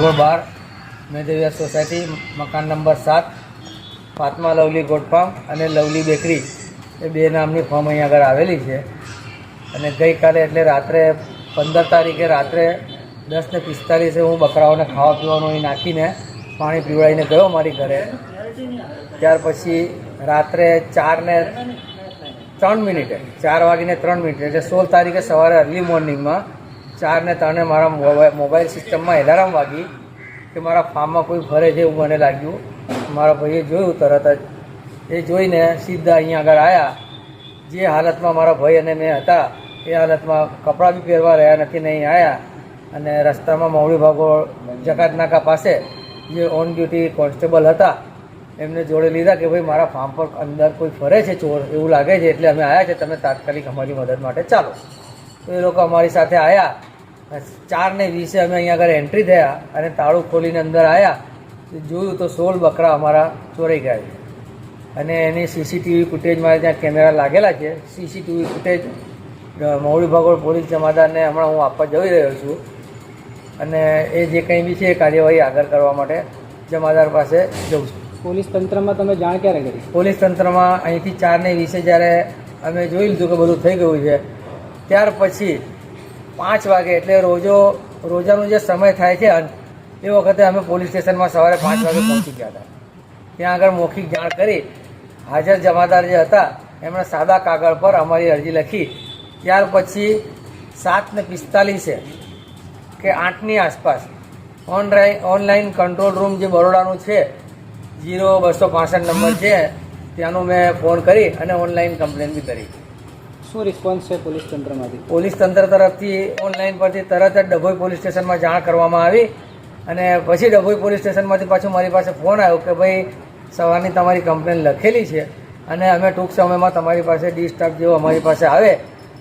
Road બાર મેદેવિયા society, મકાન નંબર સાત, ફાતમા લવલી ગોટ ફાર્મ અને લવલી બેકરી. એ બે નામની ફોર્મ અહીં આગળ આવેલી છે. અને ગઈકાલે એટલે રાત્રે પંદર તારીખે રાત્રે દસ ને પિસ્તાલીસે હું બકરાઓને ખાવા પીવાનું અહીં નાખીને પાણી પીવડાવીને ગયો મારી ઘરે. ત્યાર પછી રાત્રે ચાર ને ત્રણ મિનિટે, ચાર વાગીને ત્રણ મિનિટે, એટલે સોળ તારીખે સવારે અર્લી મોર્નિંગમાં ચાર ને ત્રણે મારા મોબાઈલ સિસ્ટમમાં એલાર્મ વાગી કે મારા ફાર્મમાં કોઈ ફરે છે એવું મને લાગ્યું. મારા ભાઈએ જોયું તરત જ. એ જોઈને સીધા અહીંયા આગળ આવ્યા જે હાલતમાં મારા ભાઈ અને મેં હતા, એ હાલતમાં કપડાં બી પહેરવા રહ્યા નથી નહીં આવ્યા અને રસ્તામાં મવડી ભાગો જકાત નાકા પાસે જે ઓન ડ્યુટી કોન્સ્ટેબલ હતા, એમને જોડે લીધા કે ભાઈ મારા ફાર્મ પર અંદર કોઈ ફરે છે ચોર એવું લાગે છે એટલે અમે આવ્યા છે, તમે તાત્કાલિક અમારી મદદ માટે ચાલો. તો એ લોકો અમારી સાથે આવ્યા ચાર ને વીસે અમે અહીંયા આગળ એન્ટ્રી થયા અને તાળું ખોલીને અંદર આવ્યા જોયું તો સોળ બકરા અમારા ચોરાઈ ગયા છે. અને એની સીસીટીવી ફૂટેજ મારે ત્યાં કેમેરા લાગેલા છે. સીસીટીવી ફૂટેજ મૌડી ભાગોળ પોલીસ જમાદારને હમણાં હું આપવા જઈ રહ્યો છું. અને એ જે કંઈ બી છે એ કાર્યવાહી આગળ કરવા માટે જમાદાર પાસે જઉં છું. પોલીસ તંત્રમાં તમે જાણ ક્યારે કરી? પોલીસ તંત્રમાં અહીંથી ચારને વીસે જ્યારે અમે જોઈ લીધું કે બધું થઈ ગયું છે ત્યાર પછી પાંચ વાગે એટલે રોજો, રોજાનો જે સમય થાય છે એ વખતે અમે પોલીસ સ્ટેશનમાં સવારે પાંચ વાગે પહોંચી ગયા હતા. ત્યાં આગળ મૌખિક જાણ કરી હાજર જમાદાર જે હતા, એમણે સાદા કાગળ પર અમારી અરજી લખી. ત્યાર પછી સાત ને પિસ્તાલીસે કે આઠની આસપાસ ઓનલાઈન ઓનલાઈન કંટ્રોલ રૂમ જે બરોડાનું છે, જીરો બસો પાસઠ નંબર છે, ત્યાંનું મેં ફોન કરી અને ઓનલાઈન કમ્પ્લેન બી કરી. શું રિસ્પોન્સ છે પોલીસ તંત્રમાંથી? પોલીસ તંત્ર તરફથી ઓનલાઈન પરથી તરત જ ડભોઈ પોલીસ સ્ટેશનમાં જાણ કરવામાં આવી અને પછી ડભોઈ પોલીસ સ્ટેશનમાંથી પાછું મારી પાસે ફોન આવ્યો કે ભાઈ સવારની તમારી કમ્પ્લેન લખેલી છે અને અમે ટૂંક સમયમાં તમારી પાસે ડી સ્ટાફ જેવો અમારી પાસે આવે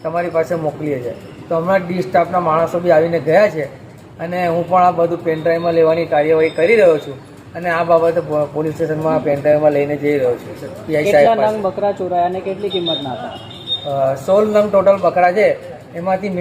તમારી પાસે મોકલીએ છીએ. તો હમણાં ડી સ્ટાફના માણસો બી આવીને ગયા છે અને હું પણ આ બધું પેનડ્રાઈવમાં લેવાની કાર્યવાહી કરી રહ્યો છું અને આ બાબતે પોલીસ સ્ટેશનમાં પેનડ્રાઈવમાં લઈને જઈ રહ્યો છું. પીઆઈ સાહેબ બકરા ચોરાયા અને કેટલી કિંમતના હતા? સોળ નંગ ટોટલ બકરા છે. એમાંથી મેં